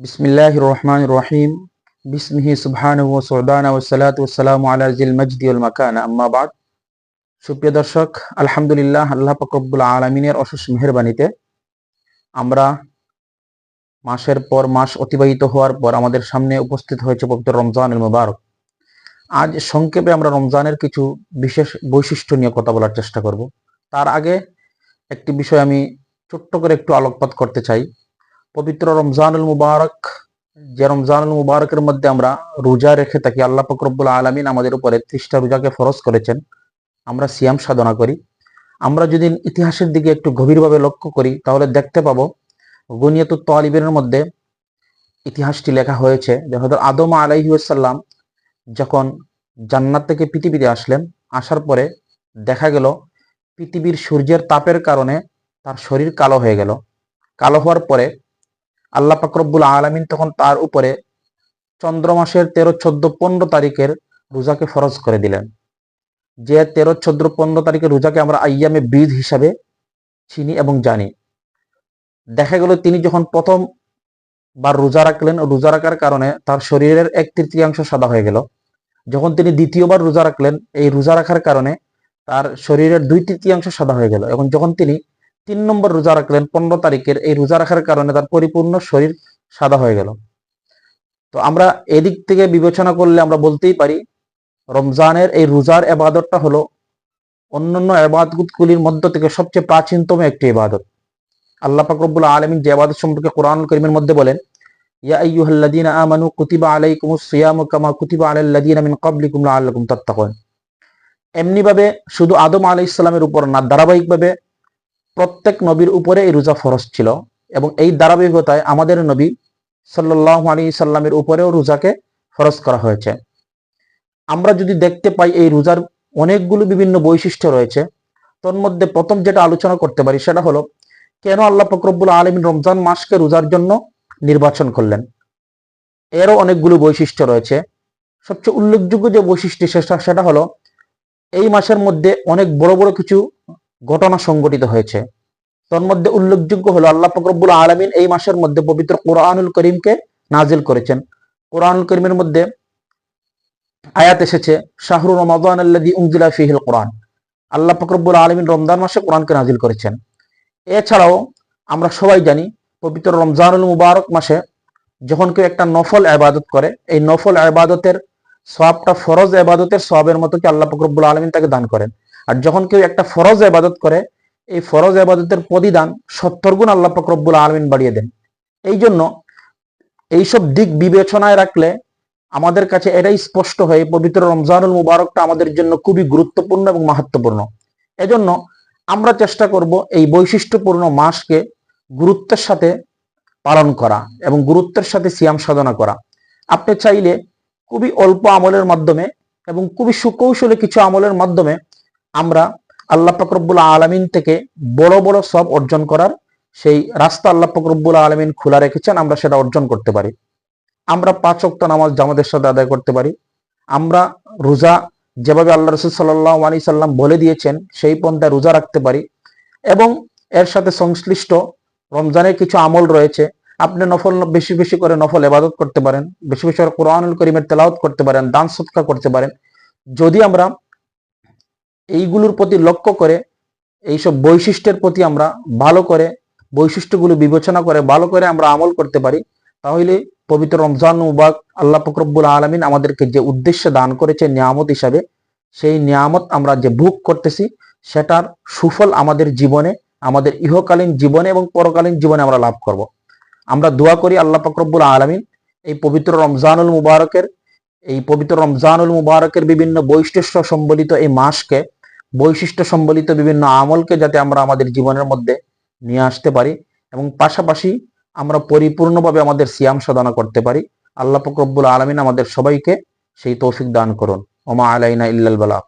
বিসমিল্লাহ রহমান রহিম বিসমিহি সুবহান ও সৌদানা ও সালাত ওসালাম আলা জিল মজদি উল মাকান আম্মাবাদ সুপ্রিয় দর্শক আলহামদুলিল্লাহ আল্লাহ ফকরবুল আলমিনের অশেষ মেহরবানিতে আমরা মাসের পর মাস অতিবাহিত হওয়ার পর আমাদের সামনে উপস্থিত হয়েছে পবিত্র রমজানুল মুবারক। আজ সংক্ষেপে আমরা রমজানের কিছু বিশেষ বৈশিষ্ট্য নিয়ে কথা বলার চেষ্টা করব। তার আগে একটি বিষয় আমি ছোট্ট করে একটু আলোকপাত করতে চাই। পবিত্র রমজানুল মুবারক, যে রমজানুল মুবারকের মধ্যে আমরা রোজা রেখে থাকি, আল্লাহ ফকরবুল আলমিন আমাদের উপরে ত্রিশটা রোজাকে ফরজ করেছেন। আমরা সিয়াম সাধনা করি। আমরা যদি ইতিহাসের দিকে একটু গভীরভাবে লক্ষ্য করি, তাহলে দেখতে পাবো, গনিয়তুত তালিবের মধ্যে ইতিহাসটি লেখা হয়েছে যে হয়তো আদম আলাইসাল্লাম যখন জান্নাত থেকে পৃথিবীতে আসলেন, আসার পরে দেখা গেল, পৃথিবীর সূর্যের তাপের কারণে তার শরীর কালো হয়ে গেল। কালো হওয়ার পরে আল্লাহ পাকরব্বুল আলমিন তখন তার উপরে চন্দ্র মাসের তেরো, চোদ্দ, পনেরো তারিখের রোজাকে ফরজ করে দিলেন। যে তেরো, চোদ্দ, পনেরো তারিখের রোজাকে আমরা আইয়ামে বীজ হিসাবে চিনি এবং জানি। দেখা গেল তিনি যখন প্রথম বা রোজা রাখলেন, রোজা রাখার কারণে তার শরীরের এক তৃতীয়াংশ সাদা হয়ে গেল। যখন তিনি দ্বিতীয়বার রোজা রাখলেন, এই রোজা রাখার কারণে তার শরীরের দুই তৃতীয়াংশ সাদা হয়ে গেল। এবং যখন তিনি তিন নম্বর রোজা রাখলেন, পনেরো তারিখের এই রোজা রাখার কারণে তার পরিপূর্ণ শরীর সাদা হয়ে গেল। তো আমরা এদিক থেকে বিবেচনা করলে আমরা বলতেই পারি, রমজানের এই রোজার এবাদতটা হলো অন্যান্য এবাদতগুলির মধ্য থেকে সবচেয়ে প্রাচীনতম একটি ইবাদত আল্লাহ পাকরবুল আলমিন যে আবাদত সম্পর্কে কোরআন করিমের মধ্যে বলেন, ইয়া কুতিবা কুতিবা আলাল্লাযীনা মিন ক্বাবলিকুম লাআল্লাকুম তাত্তাকুন। এমনি ভাবে শুধু আদম আলাইহিস সালামের উপর না, ধারাবাহিকভাবে প্রত্যেক নবীর উপরে এই রোজা ফরজ ছিল এবং এই ধারাবাহিকতায় আমাদের নবী সাল্লাহ আলী সাল্লামের উপরেও রোজাকে ফরজ করা হয়েছে। আমরা যদি দেখতে পাই এই রোজার অনেকগুলো বিভিন্ন বৈশিষ্ট্য রয়েছে তোর মধ্যে প্রথম যেটা আলোচনা করতে পারি সেটা হলো, কেন আল্লাহ ফকরবুল আলমিন রমজান মাসকে রোজার জন্য নির্বাচন করলেন? এরও অনেকগুলো বৈশিষ্ট্য রয়েছে। সবচেয়ে উল্লেখযোগ্য যে বৈশিষ্ট্য সেটা সেটা হলো, এই মাসের মধ্যে অনেক বড় বড় কিছু ঘটনা সংঘটিত হয়েছে। তোর মধ্যে উল্লেখযোগ্য হলো, আল্লাহ ফকরবুল আলমিন এই মাসের মধ্যে পবিত্র কোরআনুল করিমকে নাজিল করেছেন। কোরআনুল করিমের মধ্যে আয়াত এসেছে শাহরুর রমাদান আল্লাদি উমজিলা ফিহিল কোরআন। আল্লাহ ফকরবুল আলমিন রমজান মাসে কোরআনকে নাজিল করেছেন। এছাড়াও আমরা সবাই জানি, পবিত্র রমজানুল মুবারক মাসে যখন কেউ একটা নফল আবাদত করে, এই নফল আবাদতের সবটা ফরজ আবাদতের সবের মতো কি আল্লাহ ফকরবুল আলমিন তাকে দান করেন? আর যখন কেউ একটা ফরজ আবাদত করে, এই ফরজ আবাদতের প্রতিদান সত্তর গুণ আল্লাহ ফকরবুল আলমিন বাড়িয়ে দেন। এই জন্য এইসব দিক বিবেচনায় রাখলে আমাদের কাছে এটাই স্পষ্ট হয়ে পবিত্র রমজানুল মুবারকটা আমাদের জন্য খুবই গুরুত্বপূর্ণ এবং মাহাত্মপূর্ণ এজন্য আমরা চেষ্টা করব এই বৈশিষ্ট্যপূর্ণ মাসকে গুরুত্বের সাথে পালন করা এবং গুরুত্বের সাথে সিয়াম সাধনা করা। আপনি চাইলে খুবই অল্প আমলের মাধ্যমে এবং খুবই সুকৌশলে কিছু আমলের মাধ্যমে আমরা আল্লাহ ফকরবুল আলমিন থেকে বড় বড় সব অর্জন করার সেই রাস্তা আল্লাহ ফকরবুল আলমিন খোলা রেখেছেন, আমরা সেটা অর্জন করতে পারি। আমরা পাঁচ অক্ত নামাজ জামাতের সাথে আদায় করতে পারি। আমরা রোজা যেভাবে আল্লাহ রসুল সাল্লাহ আলী সাল্লাম বলে দিয়েছেন, সেই পন্থায় রোজা রাখতে পারি। এবং এর সাথে সংশ্লিষ্ট রমজানের কিছু আমল রয়েছে। আপনি নফল, বেশি বেশি করে নফল এবাদত করতে পারেন, বেশি বেশি করে কোরআনুল করিমের তেলাওত করতে পারেন, দান সৎকা করতে পারেন। যদি আমরা এইগুলোর প্রতি লক্ষ্য করে, এইসব বৈশিষ্ট্যের প্রতি আমরা ভালো করে, বৈশিষ্ট্যগুলো বিবেচনা করে, ভালো করে আমরা আমল করতে পারি, তাহলে পবিত্র রমজান মুবাক আল্লাহ ফকরবুল আলমিন আমাদেরকে যে উদ্দেশ্যে দান করেছে নিয়ামত হিসাবে, সেই নিয়ামত আমরা যে ভোগ করতেছি, সেটার সুফল আমাদের জীবনে, আমাদের ইহকালীন জীবনে এবং পরকালীন জীবনে আমরা লাভ করব। আমরা দোয়া করি আল্লাহ ফকরবুল আলমিন, এই পবিত্র রমজানুল মুবারকের, এই পবিত্র রমজানুল মুবারকের বিভিন্ন বৈশিষ্ট্য সম্বলিত এই মাসকে বৈশিষ্ট্য সম্বলিত বিভিন্ন আমলকে যাতে আমরা আমাদের জীবনের মধ্যে নিয়ে আসতে পারি এবং পাশাপাশি আমরা পরিপূর্ণভাবে আমাদের সিয়াম সাধনা করতে পারি। আল্লাহ ফকরবুল আলমিন আমাদের সবাইকে সেই তৌফিক দান করুন। ওমা আলাইনা ইল্লাল বালা।